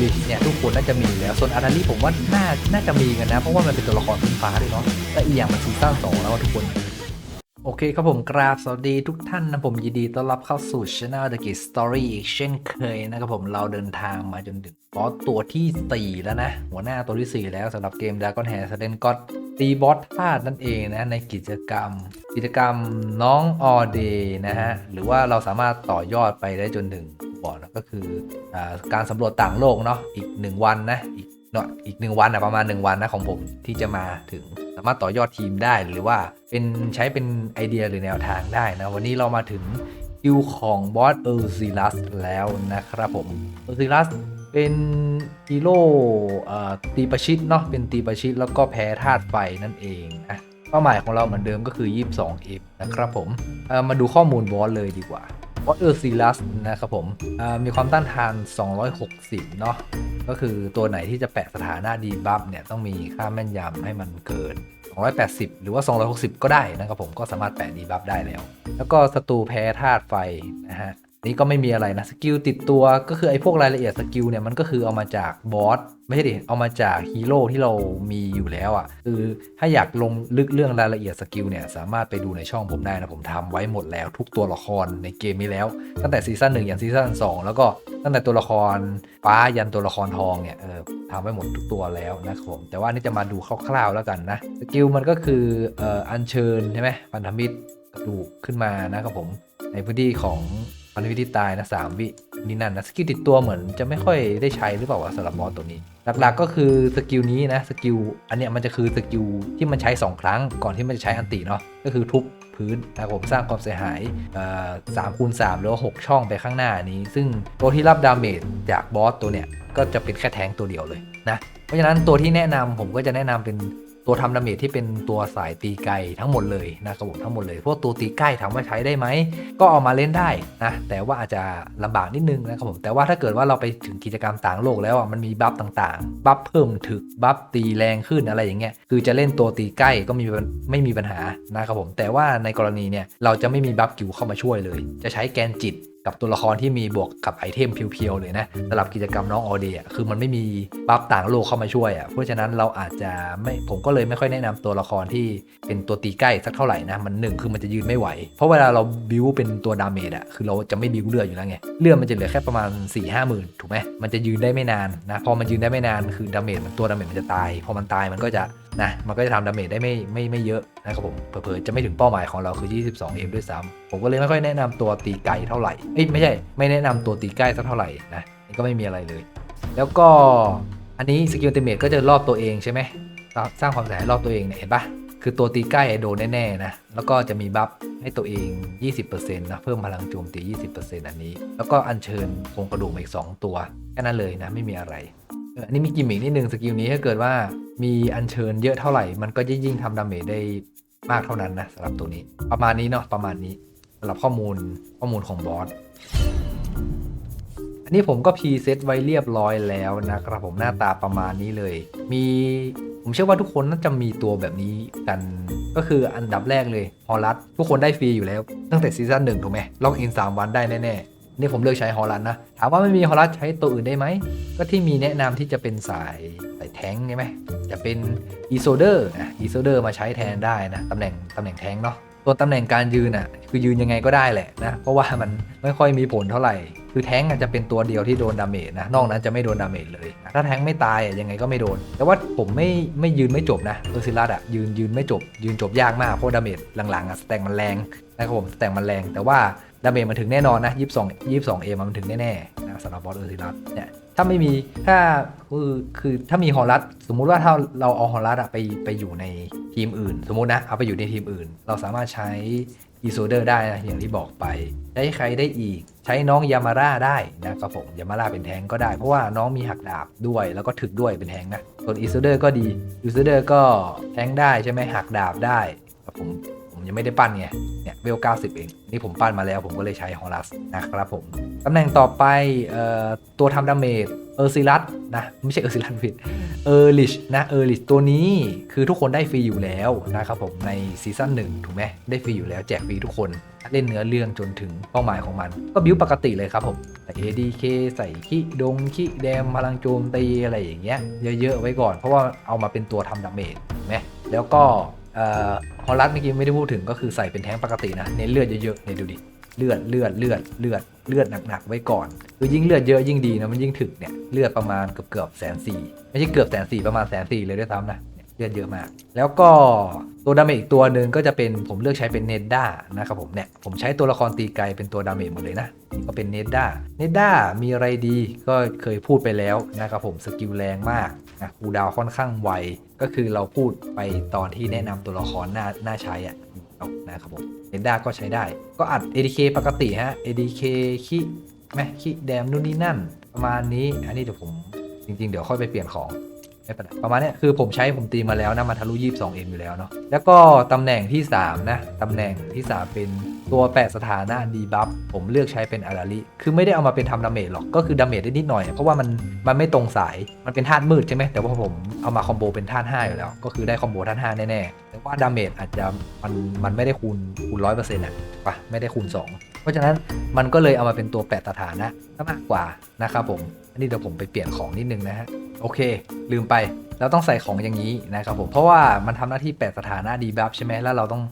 ลิสเนี่ยทุกคนน่าจะมีอยู่แล้ว ส่วนอาราลีผมว่าน่าน่าจะมีกันนะ เพราะว่ามันเป็นตัวละครพื้นฟ้าด้วยเนาะแต่อีกอย่างมันซีซั่นสองแล้วทุกคนโอเคครับผมกราบสวัสดีทุกท่านนะผมยินดีต้อนรับเข้าสู่ช anel The Gate Story อีกเช่นเคยนะครับผมเราเดินทางมาจนถึงบอสตัวที่ 4 แล้วนะ หัวหน้าตัวที่ 4 แล้วสำหรับเกม Dragon Hair s เ d นก็ตีบอสธาตุนั่นเองนะ ในกิจกรรม กิจกรรมน้องออเดนะฮะ หรือว่าเราสามารถต่อยอดไปได้จนถึง บอสก็คืออการสำรวจต่างโลกเนาะอีก 1 วันนะอีกเนาะอีกหนึ่งวันอะประมาณ 1 วันนะของผมที่จะมาถึงสามารถต่อยอดทีมได้หรือว่าเป็นใช้เป็นไอเดียหรือแนวทางได้นะ วันนี้เรามาถึงคิวของบอสเออร์ซิลัสแล้วนะครับผมเออร์ซิลัสเป็นฮีโร่ตีประชิดเนาะเป็นตีประชิดแล้วก็แพ้ธาตุไฟนั่นเองนะเป้าหมายของเราเหมือนเดิมก็คือ 22เอฟนะครับผมมาดูข้อมูลบอสเลยดีกว่า บอสเออร์ซีลัสนะครับผมมีความต้านทาน 260 เนาะก็คือตัวไหนที่จะแปะสถานะดีบัฟเนี่ยต้องมีค่าแม่นยำให้มันเกิน 280 หรือว่า 260 ก็ได้นะครับผมก็สามารถแปะดีบัฟได้แล้ว แล้วก็ศัตรูแพ้ธาตุไฟนะฮะ นี่ก็ไม่มีอะไรนะสกิลติดตัวก็คือไอ้พวกรายละเอียดสกิลเนี่ยมันก็คือเอามาจากบอสไม่ใช่ดิเอามาจากฮีโร่ที่เรามีอยู่แล้วอะ่ะคือถ้าอยากลงลึกเรื่องรายละเอียดสกิลเนี่ยสามารถไปดูในช่องผมได้นะผมทำไว้หมดแล้ว ทุกตัวละครในเกมนี้แล้ว ตั้งแต่ซีซั่นหนึ่งยันซีซั่นสองแล้วก็ตั้งแต่ตัวละครฟ้ายันตัวละครทองเนี่ยเออทำไว้หมดทุกตัวแล้วนะครับผมแต่ว่านี่จะมาดูคร่าวๆแล้วกันนะสกิลมันก็คือเอ่ออัญเชิญใช่ไหมพันธมิตรกระดูกขึ้นมานะครับผมในพื้นที่ของ พันธมิตรที่ตายนะสามวินี่นั่นนะสกิลติดตัวเหมือนจะไม่ค่อยได้ใช้หรือเปล่าวะสำหรับบอสตัวนี้ หลักๆก็คือสกิลนี้นะสกิลอันเนี้ยมันจะคือสกิลที่มันใช้ 2 ครั้งก่อนที่มันจะใช้อันติเนาะก็คือทุบพื้นนะครับผมสร้างความเสียหายสามคูณสามหรือว่าหกช่องไปข้างหน้านี้ ซึ่งตัวที่รับดาเมจจากบอสตัวเนี้ยก็จะเป็นแค่แทงตัวเดียวเลยนะเพราะฉะนั้นตัวที่แนะนำผมก็จะแนะนำเป็น ตัวทำดาเมจที่เป็นตัวสายตีไกลทั้งหมดเลยนะครับผมทั้งหมดเลย พวกตัวตีใกล้ถามว่าใช้ได้ไหม ก็เอามาเล่นได้นะแต่ว่าอาจจะลำบากนิดนึงนะครับผมแต่ว่าถ้าเกิดว่าเราไปถึงกิจกรรมต่างโลกแล้วอะมันมีบัฟต่างๆ บัฟเพิ่มถึกบัฟตีแรงขึ้นอะไรอย่างเงี้ยคือจะเล่นตัวตีใกล้ก็มีไม่มีปัญหานะครับผมแต่ว่าในกรณีเนี่ยเราจะไม่มีบัฟกิวเข้ามาช่วยเลย จะใช้แกนจิต กับตัวละครที่มีบวกกับไอเทมเพียวๆเลยนะสำหรับกิจกรรมน้องออเดียคือมันไม่มีบัฟต่างโลกเข้ามาช่วยอะเพราะฉะนั้นเราอาจจะไม่ผมก็เลยไม่ค่อยแนะนำตัวละครที่เป็นตัวตีใกล้สักเท่าไหร่นะมันหนึ่งคือมันจะยืนไม่ไหว เพราะเวลาเราบิวเป็นตัวดาเมจอะคือเราจะไม่บิวเลือดอยู่แล้วไงเลือดมันจะเหลือแค่ประมาณ4ี่ห้าหมื่นถูกไหมมันจะยืนได้ไม่นานนะพอมันยืนได้ไม่นานคือดาเมจมันตัวดาเมจมันจะตาย พอมันตายมันก็จะ นะมันก็จะทำดาเมจได้ไม่ไม่ไม่เยอะนะครับผมเผลอๆจะไม่ถึงเป้าหมายของเราคือ 22 m ด้วยซ้ำผมก็เลยไม่ค่อยแนะนำตัวตีไกลเท่าไหร่เอ้ยไม่ใช่ ไม่แนะนำตัวตีใกล้สักเท่าไหร่นะนี่ก็ไม่มีอะไรเลย แล้วก็อันนี้สกิลเตเมจก็จะรอบตัวเองใช่ไหมสร้างความเสียหายรอบตัวเองเนี่ยเห็นปะคือตัวตีใกล้โดนแน่ๆนะ แล้วก็จะมีบัฟให้ตัวเอง 20%นะ เพิ่มพลังโจมตี 20%อันนี้ แล้วก็อัญเชิญโครงกระดูกมาอีก 2 ตัว แค่นั้นเลยนะ ไม่มีอะไร อันนี้มีกิมมิกนิดนึงสกิลนี้ถ้าเกิดว่ามีอัญเชิญเยอะเท่าไหร่ มันก็จะยิ่งทำดาเมจได้มากเท่านั้นนะสำหรับตัวนี้ ประมาณนี้เนาะประมาณนี้สำหรับข้อมูลข้อมูลของบอสอันนี้ผมก็พรีเซตไว้เรียบร้อยแล้วนะครับผมหน้าตาประมาณนี้เลย มีผมเชื่อว่าทุกคนน่าจะมีตัวแบบนี้กันก็คืออันดับแรกเลยฮอลัสทุกคนได้ฟรีอยู่แล้ว ตั้งแต่ซีซั่นหนึ่งถูกไหมล็อกอิน 3 วันได้แน่ๆ นี่ผมเลือกใช้ฮอลัสนะ ถามว่าไม่มีฮอลัสใช้ตัวอื่นได้ไหม ก็ที่มีแนะนำที่จะเป็นสายสายแท้งใช่ไหมจะเป็นอีโซเดอร์นะอีโซเดอร์มาใช้แทนได้นะตำแหน่งตำแหน่งแท้งเนาะตัวตำแหน่งการยืนอะคือยืนยังไงก็ได้แหละนะเพราะว่ามันไม่ค่อยมีผลเท่าไหร่ คือแท้งอาจจะเป็นตัวเดียวที่โดนดาเมจนะนอกนั้นจะไม่โดนดาเมจเลย ถ้าแท้งไม่ตายอะยังไงก็ไม่โดน แต่ว่าผมไม่ไม่ยืนไม่จบนะเออซิลัสอะยืนยืนไม่จบ ยืนจบยากมากเพราะดาเมจหลังๆอะสแต็งมันแรงนะครับผมสแต็งมันแรงแต่ว่า ดาเมจมันถึงแน่นอนนะ22 22เอมันถึงแน่ๆนะสำหรับบอสเออร์ซิลัสเนี่ยถ้าไม่มีถ้าคือคือถ้ามีฮอลลัสสมมุติว่าถ้าเราเอาฮอลลัสอะไปไปอยู่ในทีมอื่น สมมุตินะเอาไปอยู่ในทีมอื่น เราสามารถใช้อีโซเดอร์ได้นะอย่างที่บอกไปใช้ใครได้อีก ใช้น้องยามาร่าได้นะครับผมยามาร่าเป็นแทงก็ได้ เพราะว่าน้องมีหักดาบด้วยแล้วก็ถึกด้วยเป็นแทงนะส่วนอีโซเดอร์ก็ดีอีโซเดอร์ก็แทงได้ใช่ไหมหักดาบได้ครับผม ผมยังไม่ได้ปั้นไง เนี่ยเวล90เอง นี่ผมปั้นมาแล้วผมก็เลยใช้ฮอลัสนะครับผม ตำแหน่งต่อไปเอ่อตัวทำดาเมจเออร์ซิลัสนะ ไม่ใช่เออร์ซิลัสผิดเออร์ลิชนะเออร์ลิชตัวนี้คือทุกคนได้ฟรีอยู่แล้วนะครับผมในซีซั่นหนึ่งถูกไหมได้ฟรีอยู่แล้วแจกฟรีทุกคนเล่นเนื้อเรื่องจนถึงเป้าหมายของมัน ก็บิวปกติเลยครับผมใส่ ADK ใส่ขี้ดงขี้แดมพลังโจมตีอะไรอย่างเงี้ยเยอะๆไว้ก่อน เพราะว่าเอามาเป็นตัวทำดาเมจถูกไหมแล้วก็ ฮอลลัสเมื่อกี้ไม่ได้พูดถึงก็คือใส่เป็นแท้งปกตินะเน้นเลือดเยอะๆเนี่ยดูดิเลือดเลือดเลือดเลือดเลือดหนักๆไว้ก่อน คือยิ่งเลือดเยอะยิ่งดีนะมันยิ่งถึกเนี่ยเลือดประมาณเกือบเกือบแสนสี่ไม่ใช่เกือบแสนสี่ประมาณแสนสี่เลยด้วยซ้ำนะ ลือดเยอะมาก แล้วก็ตัวดาเมจอีกตัวหนึ่งก็จะเป็นผมเลือกใช้เป็นเนดด้านะครับผมเนี่ยผมใช้ตัวละครตีไกลเป็นตัวดาเมจหมดเลยนะนี่ก็เป็นเนดด้าเนดด้ามีอะไรดีก็เคยพูดไปแล้วนะครับผมสกิลแรงมากนะคูดาวค่อนข้างไวก็คือเราพูดไปตอนที่แนะนำตัวละครหน้าหน้าใช้อะนะครับผมเนดด้าก็ใช้ได้ ก็อัด ADK ปกติฮะ ADK ขี้แม่ขี้แดมนู่นนี่นั่น ประมาณนี้อันนี้เดี๋ยวผมจริง ๆ เดี๋ยวค่อยไปเปลี่ยนของ ไม่เป็นไรประมาณนี้คือผมใช้ผมตีมาแล้วนะมันทะลุ 22M อยู่แล้วเนาะแล้วก็ตำแหน่งที่ 3 นะตำแหน่งที่ 3 เป็นตัวแปะสถานะดีบัฟผมเลือกใช้เป็นอาราลิคือไม่ได้เอามาเป็นทำดาเมจหรอกก็คือดาเมจได้นิดหน่อย เพราะว่ามันมันไม่ตรงสายมันเป็นธาตุมืดใช่ไหมแต่ว่าผมเอามาคอมโบเป็นธาตุ5อยู่แล้ว ก็คือได้คอมโบธาตุ5แน่ๆแต่ว่าดาเมจอาจจะมันมันไม่ได้คูณคูณร้อยเปอร์เซ็นต์อะปะไม่ได้คูณ 2 เพราะฉะนั้นมันก็เลยเอามาเป็นตัวแปะสถานะมากกว่านะครับผม อันนี้เดี๋ยวผมไปเปลี่ยนของนิดนึงนะฮะ โอเค ลืมไป เราต้องใส่ของอย่างนี้นะครับผม เพราะว่ามันทำหน้าที่แปะสถานะดีบัฟใช่ไหมแล้วเราต้อง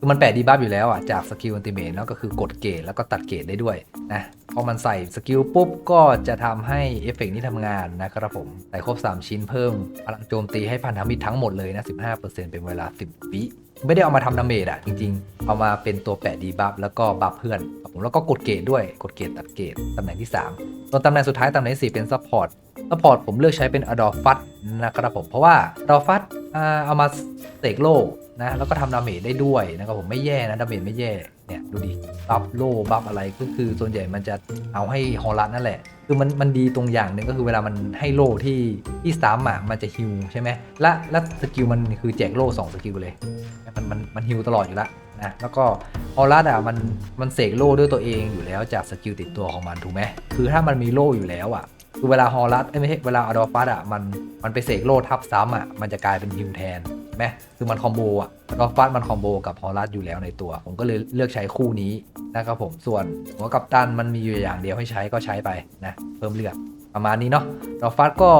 คือมันแปะดีบัฟอยู่แล้วอะจากสกิลอันติเมทแล้วก็คือกดเกตแล้วก็ตัดเกตได้ด้วยนะพอมันใส่สกิลปุ๊บก็จะทำให้เอฟเฟกต์นี้ทำงานนะครับผม ใส่ครบ 3 ชิ้นเพิ่มพลังโจมตีให้พันธมิตรทั้งหมดเลยนะ 15%เป็นเวลา 10 วิ ไม่ได้เอามาทำดาเมจอะจริงๆ เอามาเป็นตัวแปะดีบัฟแล้วก็บัฟเพื่อนครับผมแล้วก็กดเกตด้วยกดเกตตัดเกตตำแหน่งที่3ส่วนตำแหน่งสุดท้ายตำแหน่งที่สี่เป็นซัพพอร์ตซัพพอร์ตผมเลือกใช้เป็น a d o f a t นะครับผมเพราะว่า a d o f a t อ่าเอามาเสกโลนะแล้วก็ทำดาเมจได้ด้วยนะครับผมไม่แย่นะดาเมจไม่แย่เนี่ยดูดิบัฟโลบัฟอะไรก็คือส่วนใหญ่มันจะเอาให้ฮอลลัสนั่นแหละ คือมันมันดีตรงอย่างหนึ่งก็คือเวลามันให้โล่ที่ที่ซ้ำอะมันจะฮิวใช่ไหมและและสกิลมันคือแจกโล่สองสกิลเลย มันมันมันฮิวตลอดอยู่ล้วนะแล้วก็ฮอลลัสอะมันมันเสกโล่ด้วยตัวเองอยู่แล้วจากสกิลติดตัวของมันถูกไหมคือถ้ามันมีโล่อยู่แล้วอะคือเวลาฮอลลัสเอ้ยไม่ใช่เวลาอดอฟัสอะมันมันไปเสกโล่ทับซ้ำอะมันจะกลายเป็นฮิวแทน ไหมคือมันคอมโบอะอดอฟัสมันคอมโบกับฮอลลัสอยู่แล้วในตัว ผมก็เลยเลือกใช้คู่นี้นะครับผมส่วนหัวกับตันมันมีอยู่อย่างเดียวให้ใช้ก็ใช้ไปนะเพิ่มเลือดประมาณนี้เนาะดอฟัสก็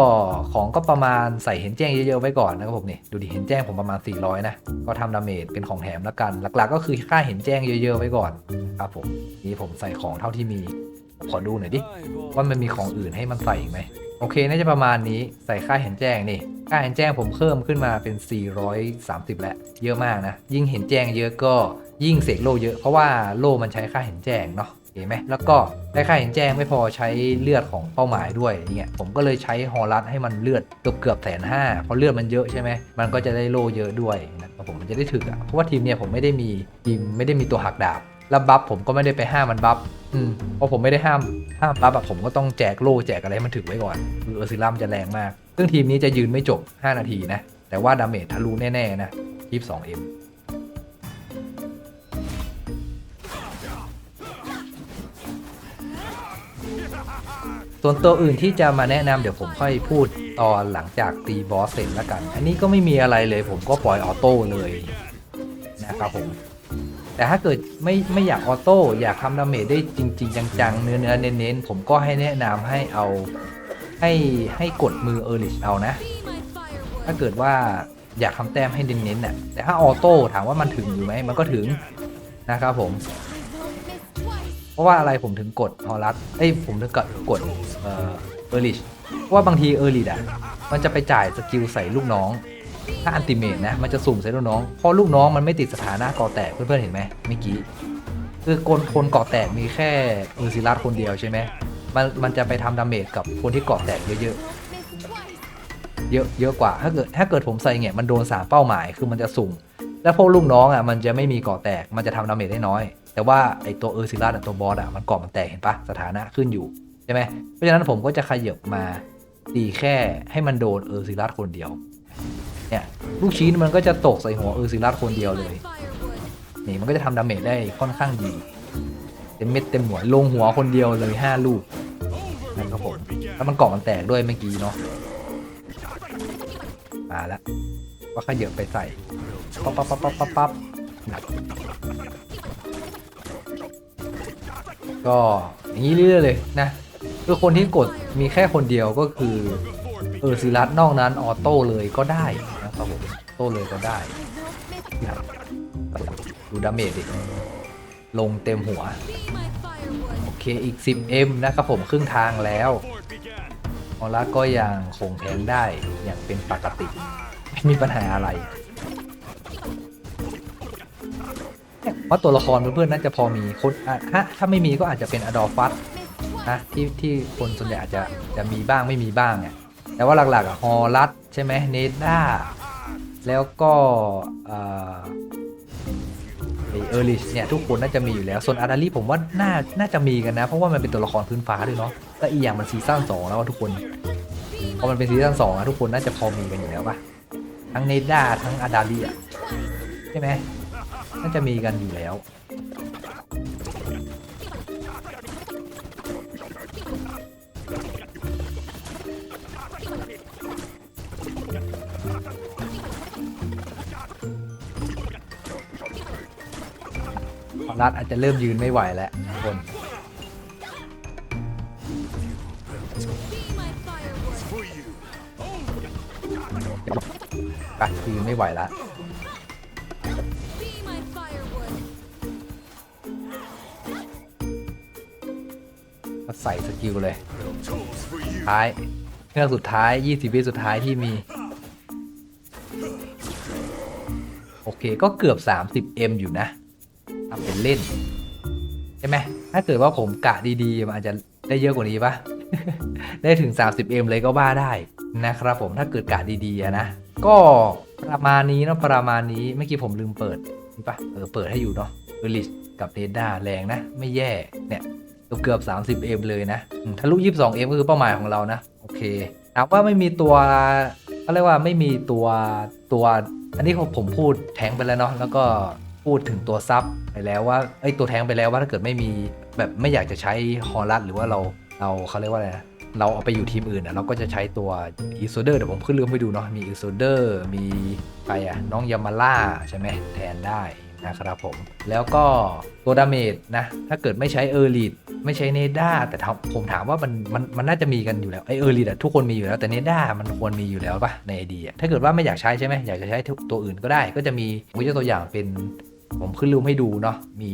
ของก็ประมาณใส่เห็นแจ้งเยอะๆไว้ก่อนนะครับผมนี่ดูดิเห็นแจ้งผมประมาณ 400 นะ ก็ทำดาเมจเป็นของแถมแล้วกัน หลักๆ ก็คือค่าเห็นแจ้งเยอะๆไว้ก่อนครับผมนี่ผมใส่ของเท่าที่มีขอดูหน่อยดิว่ามันมีของอื่นให้มันใส่อีกไหม โอเค น่าจะประมาณนี้ใส่ค่าเห็นแจ้งนี่ค่าเห็นแจ้งผมเพิ่มขึ้นมาเป็น 430 แล้ว เยอะมากนะ ยิ่งเห็นแจ้งเยอะก็ยิ่งเสกโลเยอะเพราะว่าโลมันใช้ค่าเห็นแจ้งเนาะเห็นไหมแล้วก็ได้ค่าเห็นแจ้งไม่พอใช้เลือดของเป้าหมายด้วยเนี่ยผมก็เลยใช้ฮอลลัสให้มันเลือดเกือบเกือบแสนห้าเพราะเลือดมันเยอะใช่ไหมมันก็จะได้โลเยอะด้วยนะผมมันจะได้ถึกอะเพราะว่าทีมเนี่ยผมไม่ได้มีทีมไม่ได้มีตัวหักดาบ แล้วบัฟผมก็ไม่ได้ไปห้ามมันบัฟอืมเพราะผมไม่ได้ห้ามห้ามบัฟแบบผมก็ต้องแจกโล่แจกอะไรให้มันถึงไว้ก่อนคือเออร์ซิลัมจะแรงมาก ซึ่งทีมนี้จะยืนไม่จบ 5 นาทีนะ แต่ว่าดาเมจทะลุแน่ๆนะ22 m ส่วนตัวอื่นที่จะมาแนะนำเดี๋ยวผมค่อยพูดตอนหลังจากตีบอสเสร็จแล้วกัน อันนี้ก็ไม่มีอะไรเลยผมก็ปล่อยออโต้เลยนะครับผม แต่ถ้าเกิดไม่ไม่อยากออโต้อยากทำดาเมจได้จริง ๆ จังๆ เนื้อเนื้อเน้นๆ ผมก็ให้แนะนำให้เอาให้ให้กดมือเออร์ลิชเอานะ ถ้าเกิดว่าอยากทำแต้มให้เน้นๆน่ะแต่ถ้าออโต้ถามว่ามันถึงอยู่ไหมมันก็ถึงนะครับผม เพราะว่าอะไรผมถึงกดฮอลัสเอ้ยผมถึงกดกดเออร์ลิชเพราะว่าบางทีเออร์ลิชอะมันจะไปจ่ายสกิลใส่ลูกน้อง ถ้าอันติเมตนะมันจะสุ่มใส่ลูกน้องเพราะลูกน้องมันไม่ติดสถานะก่อแตกเพื่อนๆเห็นไหมเมื่อกี้คือคนคนก่อแตกมีแค่เออร์ซิลัสคนเดียวใช่ไหมมันมันจะไปทำดาเมจกับคนที่ก่อแตกเยอะๆเยอะเยอะกว่าถ้าเกิดถ้าเกิดผมใส่เงี้ยมันโดนสามเป้าหมายคือมันจะสุ่มแล้วพวกลูกน้องอะมันจะไม่มีก่อแตกมันจะทำดาเมจได้น้อย แต่ว่าไอตัวเออร์ซิลัสตัวบอสอะมันก่อมันแตกเห็นปะสถานะขึ้นอยู่ใช่ไหมเพราะฉะนั้นผมก็จะขยับมาตีแค่ให้มันโดนเออร์ซิลัสคนเดียว เนี่ยลูกชิ้นมันก็จะตกใส่หัวเออร์ซิลัสคนเดียวเลยนี่มันก็จะทำดาเมจได้ค่อนข้างดีเต็มเม็ดเต็มหน่วยลงหัวคนเดียวเลยห้าลูกนะครับผมแล้วมันเกาะมันแตกด้วยเมื่อกี้เนาะมาแล้วก็ขยับไปใส่ปั๊บปั๊บปั๊บปั๊บปั๊บปั๊บก็อย่างนี้เรื่อยๆเลยนะคือคนที่กดมีแค่คนเดียวก็คือเออซิลัสนอกนั้นออโต้เลยก็ได้ โต้เลยก็ได้ดูดาเมจดิ ลงเต็มหัว โอเคอีก 10M นะครับผมครึ่งทางแล้วมอลัสก็ยังคงแทงได้อย่างเป็นปกติ ไม่มีปัญหาอะไรเนี่ยเพราะตัวละครเพื่อนๆน่าจะพอมีคนฮะถ้าไม่มีก็อาจจะเป็นอดอฟัสนะที่ที่คนส่วนใหญ่อาจจะจะมีบ้างไม่มีบ้างเนี่ยแต่ว่าหลักๆอะฮอลัสใช่ไหมเนด้า แล้วก็เออริชเนี่ยทุกคนน่าจะมีอยู่แล้วส่วนอาร์ดารี่ผมว่าน่าน่าจะมีกันนะ เพราะว่ามันเป็นตัวละครพื้นฟ้าด้วยเนาะและอีกอย่างมันซีซั่นสองแล้วทุกคนพอมันเป็นซีซั่นสองอะทุกคนน่าจะพอมีกันอยู่แล้วปะทั้งเนด้าทั้งอาดาลีอะใช่ไหมน่าจะมีกันอยู่แล้ว รัดอาจจะเริ่มยืนไม่ไหวแล้วทุกคนไปยืนไม่ไหวแล้วก็ใส่สกิลเลยท้ายเครื่องสุดท้าย 20วิสุดท้ายที่มี โอเคก็เกือบ 30M อยู่นะทำเป็นเล่น ใช่ไหมถ้าเกิดว่าผมกะดีๆ มันอาจจะได้เยอะกว่านี้ปะได้ถึง 30M เลยก็บ้าได้นะครับผมถ้าเกิดกะดีๆนะ ก็ประมาณนี้เนาะประมาณนี้เมื่อกี้ผมลืมเปิดนี่ปะเออเปิดให้อยู่เนาะเอลิสกับเรดาแรงนะ ไม่แย่เนี่ยเกือบ 30M เลยนะทะลุ 22M ก็คือเป้าหมายของเรานะ โอเคถามว่าไม่มีตัว เขาเรียกว่าไม่มีตัวตัว อันนี้ผมพูดแทงไปแล้วเนาะแล้วก็พูดถึงตัวซับไปแล้วว่าไอ้ตัวแทงไปแล้วว่าถ้าเกิดไม่มีแบบไม่อยากจะใช้ฮอลลัสหรือว่าเราเราเขาเรียกว่าอะไรนะเราเอาไปอยู่ทีมอื่นอะเราก็จะใช้ตัวอีโซเดอร์เดี๋ยวผมขึ้นเรื่องให้ดูเนาะมีอีโซเดอร์มีใครอะน้องยามาล่าใช่ไหมแทนได้ นะครับผม แล้วก็ตัวดาเมจนะ ถ้าเกิดไม่ใช้เออร์ลีดไม่ใช้เนด้าแต่ผมถามว่ามันมันมันน่าจะมีกันอยู่แล้วไอเออร์ลีดทุกคนมีอยู่แล้วแต่เนด้ามันควรมีอยู่แล้วปะในไอเดียถ้าเกิดว่าไม่อยากใช้ใช่ไหมอยากจะใช้ตัวอื่นก็ได้ ก็จะมีผมยกตัวอย่างเป็นผมขึ้นรูปให้ดูเนาะมี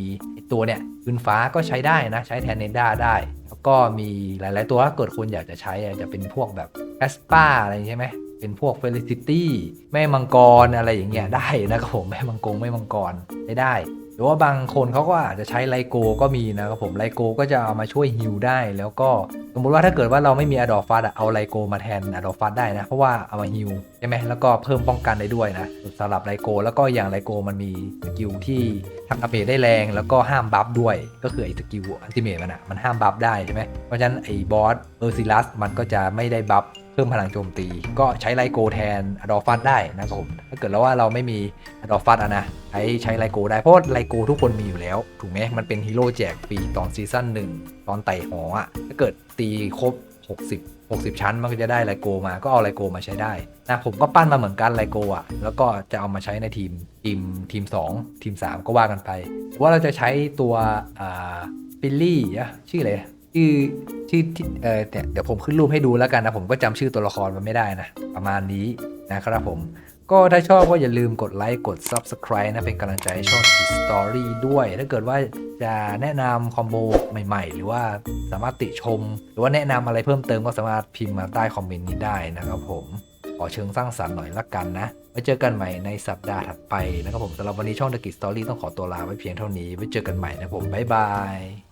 ตัวเนี่ยพื้นฟ้าก็ใช้ได้นะ ใช้แทนเนด้าได้ แล้วก็มีหลาย ๆ ตัวถ้าเกิดคนอยากจะใช้จะเป็นพวกแบบแอสปาอะไรใช่ไหม เป็นพวกเฟลิซิตี้แม่มังกรอะไรอย่างเงี้ยได้นะครับผมแม่มังกรแม่มังกรไม่ได้ หรือว่าบางคนเขาก็อาจจะใช้ไลโกก็มีนะครับผมไลโกก็จะเอามาช่วยฮิลได้ แล้วก็สมมติว่าถ้าเกิดว่าเราไม่มีอดอฟัสเอาไลโกมาแทนอดอฟัสได้นะ เพราะว่าเอามาฮิลใช่ไหมแล้วก็เพิ่มป้องกันได้ด้วยนะสำหรับไลโกแล้วก็อย่างไลโกมันมีสกิลที่ทำดาเมจได้แรงแล้วก็ห้ามบัฟด้วย ก็คือไอ้สกิลอันติเมตมันอะมันห้ามบัฟได้ใช่ไหมเพราะฉะนั้นไอ้บอสเออร์ซิลัสมันก็จะไม่ได้บัฟเพิ่มพลังโจมตี ก็ใช้ไลโกแทนอดอฟัสได้นะครับผมถ้าเกิดแล้วว่าเราไม่มีอดอฟัสอะนะ ช้ใช้ไลโกได้เพราะไลโกทุกคนมีอยู่แล้ว ถูกไหมมันเป็นฮีโร่แจกฟรีตอนซีซั่นหนึ่งตอนไต่หออะถ้าเกิดตีครบ 60 60 ชั้นมันก็จะได้ไลโกมาก็เอาไลโกมาใช้ได้นะผมก็ปั้นมาเหมือนกันไลโกอะแล้วก็จะเอามาใช้ในทีมทีมทีม 2 ทีม 3 ก็ว่ากันไป ว่าเราจะใช้ตัวอ่าฟิลลี่อะชื่ออะไรชื่อชื่อที่เออเดี๋ยวผมขึ้นรูปให้ดูแล้วกันนะผมก็จำชื่อตัวละครมันไม่ได้นะประมาณนี้นะครับผม ก็ถ้าชอบก็อย่าลืมกดไลค์กด Subscribe นะ เป็นกำลังใจให้ช่อง Kid Story ด้วย ถ้าเกิดว่าจะแนะนำคอมโบใหม่ ๆ หรือว่าสามารถติชม หรือว่าแนะนำอะไรเพิ่มเติมก็สามารถพิมพ์มาใต้คอมเมนต์นี้ได้นะครับผมขอเชิงสร้างสรรค์หน่อยละกันนะไว้เจอกันใหม่ในสัปดาห์ถัดไปนะครับผมสำหรับวันนี้ช่อง The Kid Story ต้องขอตัวลาไว้เพียงเท่านี้ไว้เจอกันใหม่นะครับผมบ๊ายบาย